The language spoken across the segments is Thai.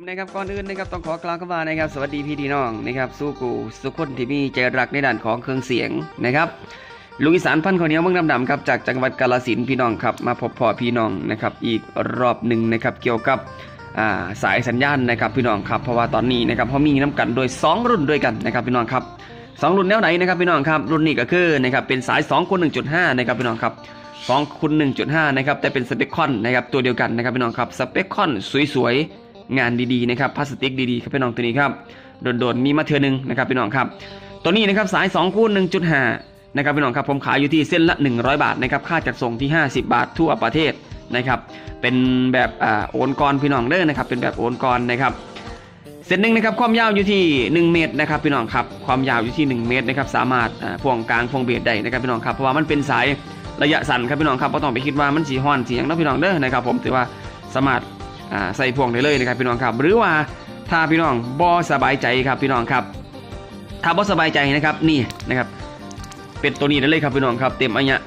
นะครับก่อนอื่นนะครับต้องขอกล่าวคำว่านะครับสวัสดีพี่ดีน้องนะครับสู้กูสุขคนที่มีใจรักในด้านของเครื่องเสียงนะครับลุงอีสานพันข้าวเหนียวเมืองดำๆครับจากจังหวัดกาฬสินพี่น้องครับมาพบพ่อพี่น้องนะครับอีกรอบหนึ่งนะครับเกี่ยวกับาสายสัญญาณนะครับพี่น้องครับเพราะว่าตอนนี้นะครับเขามีน้ำกันโดย 2 รุ่นด้วยกันนะครับพี่น้องครับสองรุ่นแนวไหนนะครับพี่น้องครับรุ่นนี้ก็คือนะครับเป็นสาย2คูณ1.5นะครับพี่น้องครับ2คูณ1.5นะครับแต่เป็นสเปคคอนนะครับตัวเดียวกันนะครับพี่น้องครับสเปคคอนสวยๆ งานดีๆนะครับพลาสติกดีๆครับพี่น้องตัวนี้ครับโดนๆมีมาเทือหนึงนะครับพี่น้องครับ ตัวนี้นะครับสาย 2 คูณ1.5 นะครับพี่น้องครับผมขายอยู่ที่เส้นละ 100 บาทนะครับค่าจัดส่งที่ 50 บาททั่วประเทศนะครับเป็นแบบอ่าโอนกรพี่น้องเด้อนะครับเป็นแบบโอนกรนะครับเส้นหนึ่งนะครับความยาวอยู่ที่ 1 เมตรนะครับพี่น้องครับความยาวอยู่ที่ 1 เมตรนะครับสามารถพ่วงกลางพ่วงเบียดได้นะครับพี่น้องครับเพราะว่ามันเป็นสายระยะสั้นครับพี่น้องครับไม่ต้องไปคิดว่ามันสีห้อนสีอย่างนั้นพี่น้องเด้อนะครับผมถือว่าสามารถ อ่าใส่พวงได้เลยนะครับพี่น้องครับ หรือว่าถ้าพี่น้องบ่สบายใจครับพี่น้องครับถ้าบ่สบายใจนะครับนี่นะครับ เป็นตัวนี้ได้เลยครับพี่น้องครับ เต็มอันเนี้ย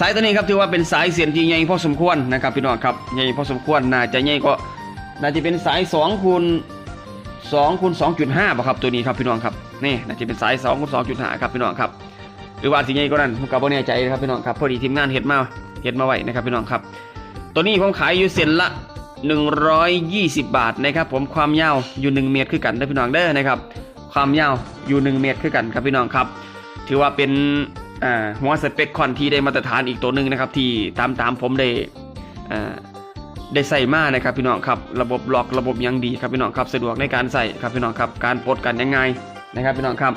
สายตัวนี้ครับถือว่าเป็นสายเสียนที่ใหญ่พอสมควรนะครับพี่น้องครับใหญ่พอสมควรน่าจะใหญ่ก็น่าจะเป็นสาย2คูณ2คูณ2.5ป่ะครับตัวนี้ครับพี่น้องครับนี่น่าจะเป็นสาย2คูณ2.5ครับพี่น้องครับหรือว่าสิใหญ่ก็นั้นผมก็บ่แน่ใจนะครับพี่น้องครับพอดีทีมงานเฮ็ดมาเฮ็ดมาไว้นะครับพี่น้องครับ ตัวนี้ผมขายอยู่เส้นละ 120 บาทนะครับผมความยาวอยู่ 1 เมตรคือกันนะพี่น้องเด้อนะครับ ความยาวอยู่ 1 เมตรคือกันครับพี่น้องครับ ถือว่าเป็นหัวสเปคคอนที่ได้มาตรฐานอีกตัวหนึ่งนะครับที่ตามตามผมได้ได้ใส่มานะครับพี่น้องครับระบบล็อกระบบยังดีครับพี่น้องครับสะดวกในการใส่ครับพี่น้องครับการปลดกันยังไงนะครับพี่น้องครับ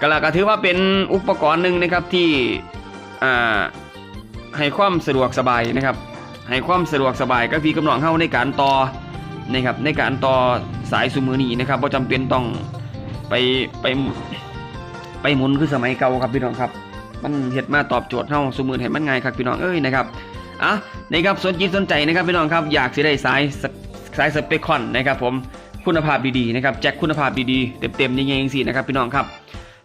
ก็แล้วก็ถือว่าเป็นอุปกรณ์หนึ่งนะครับที่ให้ความสะดวกสบายนะครับ ให้ความสะดวกสบายก็พี่กำลังเข้าในการต่อนะครับในการต่อสายซูมือนี้นะครับบ่จำเป็นต้องไปไปไปหมุนคือสมัยเก่าครับพี่น้องครับ มันเฮ็ดมาตอบโจทย์เฮาซูมือให้มันง่ายครับพี่น้องเอ้ยนะครับอะนะครับสนจิตสนใจนะครับพี่น้องครับอยากสิได้สายสายสเปคคอนนะครับผมคุณภาพดีๆนะครับแจ็คคุณภาพดีๆเต็มๆยังไงจังซี่นะครับพี่น้องครับ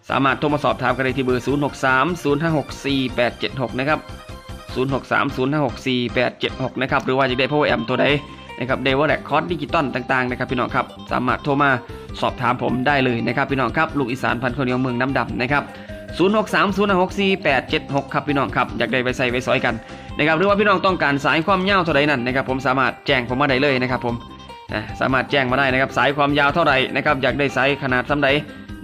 สามารถโทรมาสอบถามกันได้ที่เบอร์ 0630564876 นะครับ 0630564876 นะครับ หรือว่าจะได้ power amp ตัวใดนะครับเดวอลแลกคอร์ดดิจิตอลต่างๆนะครับพี่น้องครับ สามารถโทรมาสอบถามผมได้เลยนะครับพี่น้องครับ ลูกอีสานพันธุ์ข้าวเหนียวเมืองน้ำดำนะครับ 0630564876 ครับพี่น้องครับ อยากได้ไปใส่ไปซอยกันนะครับหรือว่าพี่น้องต้องการสายความยาวเท่าใดนั่นนะครับผมสามารถแจ้งผมมาได้เลยนะครับผมสามารถแจ้งมาได้นะครับสายความยาวเท่าไหร่นะครับอยากได้สายขนาดซ้ำใด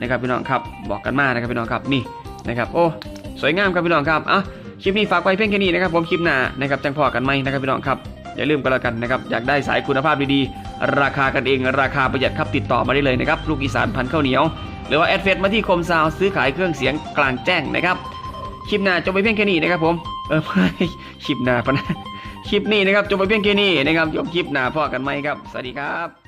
นะครับพี่น้องครับบอกกันมานะครับพี่น้องครับนี่นะครับโอ้สวยงามครับพี่น้องครับอะ คลิปนี้ฝากไว้เพียงแค่นี้นะครับผมคลิปหน้านะครับจังพอกันไหมนะครับพี่น้องครับอย่าลืมกันแล้วกันนะครับอยากได้สายคุณภาพดีๆ ราคากันเอง ราคาประหยัดครับติดต่อมาได้เลยนะครับลูกอีสานพันข้าวเหนียว หรือว่าแอดเฟซมาที่คมซาวซื้อขายเครื่องเสียงกลางแจ้งนะครับคลิปหน้าจบไปเพียงแค่นี้นะครับผมเออคลิปหน้าปะนะคลิปนี้นะครับจบไปเพียงแค่นี้นะครับจบคลิปหน้าพอกันไหมครับสวัสดีครับ